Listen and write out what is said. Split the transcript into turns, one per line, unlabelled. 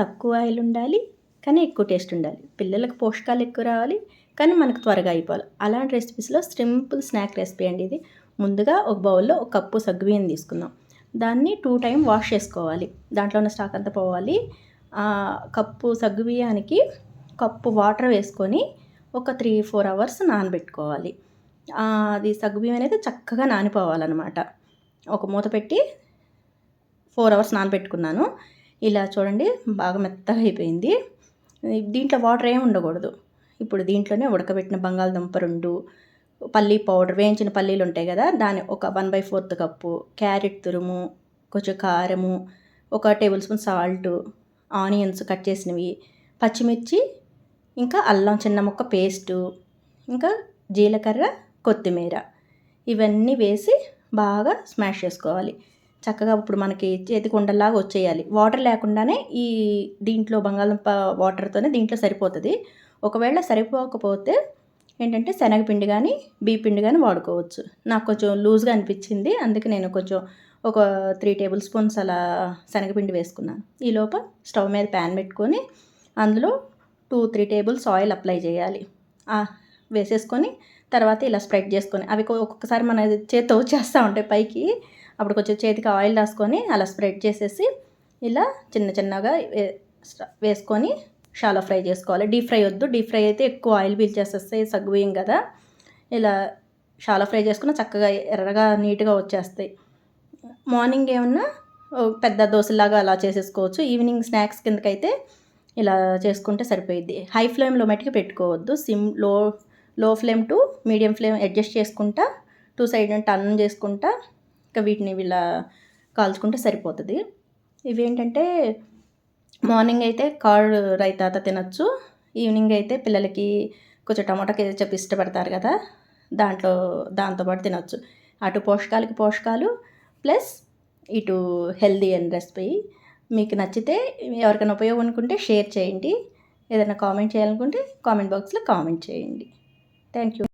తక్కువ ఆయిల్ ఉండాలి కానీ ఎక్కువ టేస్ట్ ఉండాలి. పిల్లలకు పోషకాలు ఎక్కువ రావాలి కానీ మనకు త్వరగా అయిపోవాలి. అలాంటి రెసిపీస్లో సింపుల్ స్నాక్ రెసిపీ అండి ఇది. ముందుగా ఒక బౌల్లో ఒక కప్పు సగ్గుబియ్యం తీసుకుందాం. దాన్ని టూ టైం వాష్ చేసుకోవాలి. దాంట్లో ఉన్న స్టాక్ అంతా పోవాలి. కప్పు సగ్గుబియ్యానికి కప్పు వాటర్ వేసుకొని ఒక త్రీ ఫోర్ అవర్స్ నానబెట్టుకోవాలి. అది సగ్గుబియ్యం అనేది చక్కగా నానిపోవాలన్నమాట. ఒక మూత పెట్టి ఫోర్ అవర్స్ నానబెట్టుకున్నాను. ఇలా చూడండి బాగా మెత్తగా అయిపోయింది. దీంట్లో వాటర్ ఏమి ఉండకూడదు. ఇప్పుడు దీంట్లోనే ఉడకబెట్టిన బంగాళదుంప రెండు పల్లీ పౌడర్ వేయించిన పల్లీలు ఉంటాయి కదా దాని ఒక one by fourth cup carrot తురుము కొంచెం కారము ఒక tablespoon salt onions cut చేసినవి పచ్చిమిర్చి ఇంకా అల్లం చిన్న ముక్క పేస్టు ఇంకా జీలకర్ర కొత్తిమీర. ఇవన్నీ వేసి బాగా స్మాష్ చేసుకోవాలి. చక్కగా ఇప్పుడు మనకి చేతి ఉండలాగా వచ్చేయాలి. వాటర్ లేకుండానే ఈ దీంట్లో బంగాళదుంప వాటర్తోనే దీంట్లో సరిపోతుంది. ఒకవేళ సరిపోకపోతే ఏంటంటే శనగపిండి కానీ పిండి కానీ వాడుకోవచ్చు. నాకు కొంచెం లూజ్గా అనిపించింది. అందుకే నేను కొంచెం ఒక త్రీ టేబుల్ స్పూన్స్ అలా శనగపిండి వేసుకున్నాను. ఈ లోప స్టవ్ మీద ప్యాన్ పెట్టుకొని అందులో two three tables oil apply చేయాలి. వేసేసుకొని తర్వాత ఇలా స్ప్రెడ్ చేసుకొని అవి ఒక్కొక్కసారి మన చేత్తో వచ్చేస్తూ ఉంటాయి పైకి అప్పుడు కొంచెం చేతికి ఆయిల్ రాసుకొని అలా స్ప్రెడ్ చేసేసి ఇలా చిన్న చిన్నగా వేసుకొని షాలో ఫ్రై చేసుకోవాలి. డీప్ ఫ్రై వద్దు. డీప్ ఫ్రై అయితే ఎక్కువ ఆయిల్ పీల్చేసేస్తాయి సగ్గుబియ్యం కదా. ఇలా షాలో ఫ్రై చేసుకున్న చక్కగా ఎర్రగా నీట్గా వచ్చేస్తాయి. మార్నింగ్ ఏమన్నా పెద్ద దోశలాగా అలా చేసేసుకోవచ్చు. ఈవినింగ్ స్నాక్స్ కిందకైతే ఇలా చేసుకుంటే సరిపోయిద్ది. హై ఫ్లేమ్లో మట్టికి పెట్టుకోవద్దు. సిమ్లో low flame to medium flame adjust చేసుకుంటా టూ సైడ్ టర్న్ చేసుకుంటా ఇంకా వీటిని ఇలా కాల్చుకుంటే సరిపోతుంది. ఇవి ఏంటంటే మార్నింగ్ అయితే కర్డ్ రైతాత తినచ్చు ఈవినింగ్ అయితే పిల్లలకి కొంచెం టమాటా కేచప్ ఇష్టపడతారు కదా దాంట్లో దాంతోపాటు తినచ్చు. అటు పోషకాలకి పోషకాలు ప్లస్ ఇటు హెల్దీ అండ్ రెసిపీ. మీకు నచ్చితే ఎవరికైనా ఉపయోగం అనుకుంటే షేర్ చేయండి. ఏదైనా కామెంట్ చేయాలనుకుంటే కామెంట్ బాక్స్లో కామెంట్ చేయండి. Thank you.